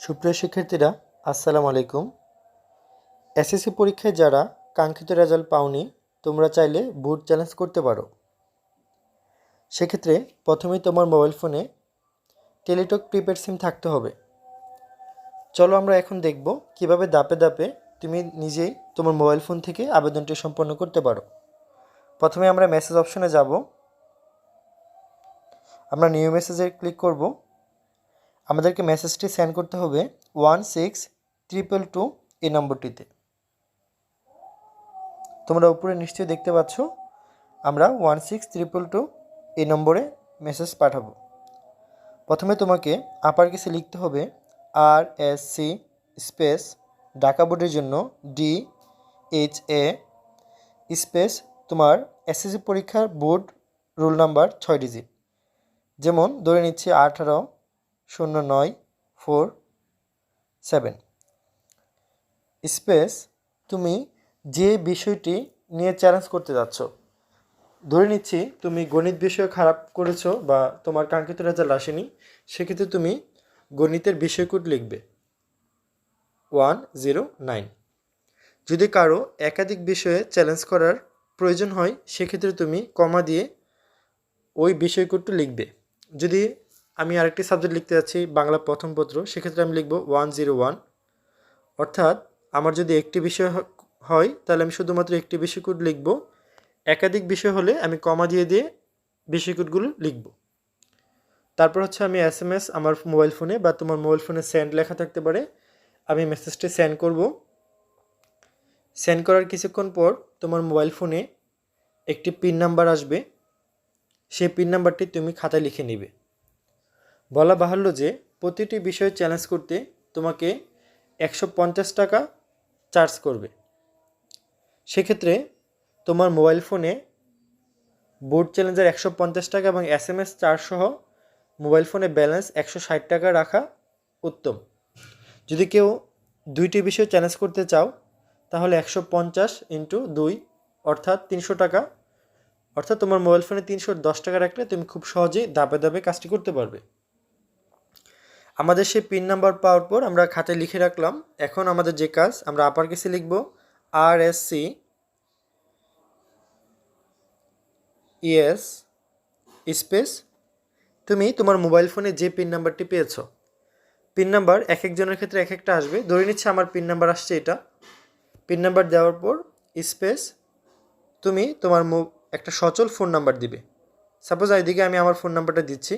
সুপ্রিয় শিক্ষার্থীরা, আসসালামু আলাইকুম। এসএসসি পরীক্ষায় যারা কাঙ্ক্ষিত রেজাল্ট পাওনি, তোমরা চাইলে বুট চ্যালেঞ্জ করতে পারো। সেক্ষেত্রে প্রথমেই তোমার মোবাইল ফোনে টেলিটক প্রিপেড সিম থাকতে হবে। চলো আমরা এখন দেখব কীভাবে দাপে দাপে তুমি নিজেই তোমার মোবাইল ফোন থেকে আবেদনটি সম্পন্ন করতে পারো। প্রথমে আমরা মেসেজ অপশনে যাব। আমরা নিউ মেসেজে ক্লিক করব। আমাদেরকে মেসেজটি সেন্ড করতে হবে ওয়ান সিক্স ট্রিপল টু এই নম্বরটিতে। তোমরা উপরে নিশ্চয়ই দেখতে পাচ্ছ, আমরা ওয়ান সিক্স ট্রিপল টু এই নম্বরে মেসেজ পাঠাবো। প্রথমে তোমাকে আপার কেসে লিখতে হবে R S C space Dhaka board জন্য ডি এইচ এ স্পেস তোমার এসএসসি পরীক্ষার বোর্ড রোল নাম্বার ছয় ডিজিট যেমন ধরে নিচ্ছি আঠারো শূন্য নয় ফোর সেভেন স্পেস তুমি যে বিষয়টি নিয়ে চ্যালেঞ্জ করতে যাচ্ছ, ধরে নিচ্ছি তুমি গণিত বিষয় খারাপ করেছ বা তোমার কাঙ্ক্ষিত রেজাল্ট আসেনি, সেক্ষেত্রে তুমি গণিতের বিষয়কোড লিখবে। ওয়ান জিরো নাইন যদি কারও একাধিক বিষয়ে চ্যালেঞ্জ করার প্রয়োজন হয়, সেক্ষেত্রে তুমি কমা দিয়ে ওই বিষয়কোডটি লিখবে। যদি আমি আরেকটি সাবজেক্ট লিখতে যাচ্ছি, বাংলা প্রথম পত্র। সেক্ষেত্রে আমি লিখব ওয়ান জিরো ওয়ান অর্থাৎ আমার যদি একটি বিষয় হয়, তাহলে আমি শুধুমাত্র একটি বিষয়কোড লিখব। একাধিক বিষয় হলে আমি কমা দিয়ে দিয়ে বিষয়কোডগুলো লিখব। তারপর হচ্ছে আমি এস এম এস আমার মোবাইল ফোনে বা তোমার মোবাইল ফোনে সেন্ড লেখা থাকতে পারে। আমি মেসেজটি সেন্ড করব। সেন্ড করার কিছুক্ষণ পর তোমার মোবাইল ফোনে একটি পিন নাম্বার আসবে। সেই পিন নাম্বারটি তুমি খাতায় লিখে নিবে। বলা বাহুল্য যে প্রতিটি বিষয়ে চ্যালেঞ্জ করতে তোমাকে একশো পঞ্চাশ টাকা চার্জ করবে। সেক্ষেত্রে তোমার মোবাইল ফোনে বোর্ড চ্যালেঞ্জের একশো পঞ্চাশ টাকা এবং এস এম এস চার্জ সহ মোবাইল ফোনে ব্যালেন্স একশো ষাট টাকা রাখা উত্তম। যদি কেউ দুইটি বিষয় চ্যালেঞ্জ করতে চাও, তাহলে একশো পঞ্চাশ ইন্টু দুই অর্থাৎ তিনশো টাকা। অর্থাৎ তোমার মোবাইল ফোনে তিনশো দশ টাকা রাখলে তুমি খুব সহজেই ধাপে ধাপে কাজটি করতে পারবে। আমাদের সেই পিন নাম্বার পাওয়ার পর আমরা খাতায় লিখে রাখলাম। এখন আমাদের যে কাজ, আমরা আপার কেসে লিখব R S C E S space তুমি তোমার মোবাইল ফোনে যে পিন নাম্বারটি পেয়েছ। পিন নাম্বার এক একজনের ক্ষেত্রে এক একটা আসবে। ধরে নিচ্ছে আমার পিন নাম্বার আসছে এটা। পিন নাম্বার দেওয়ার পর স্পেস তুমি তোমার একটা সচল ফোন নাম্বার দিবে। সাপোজ এইদিকে আমি আমার ফোন নাম্বারটা দিচ্ছি।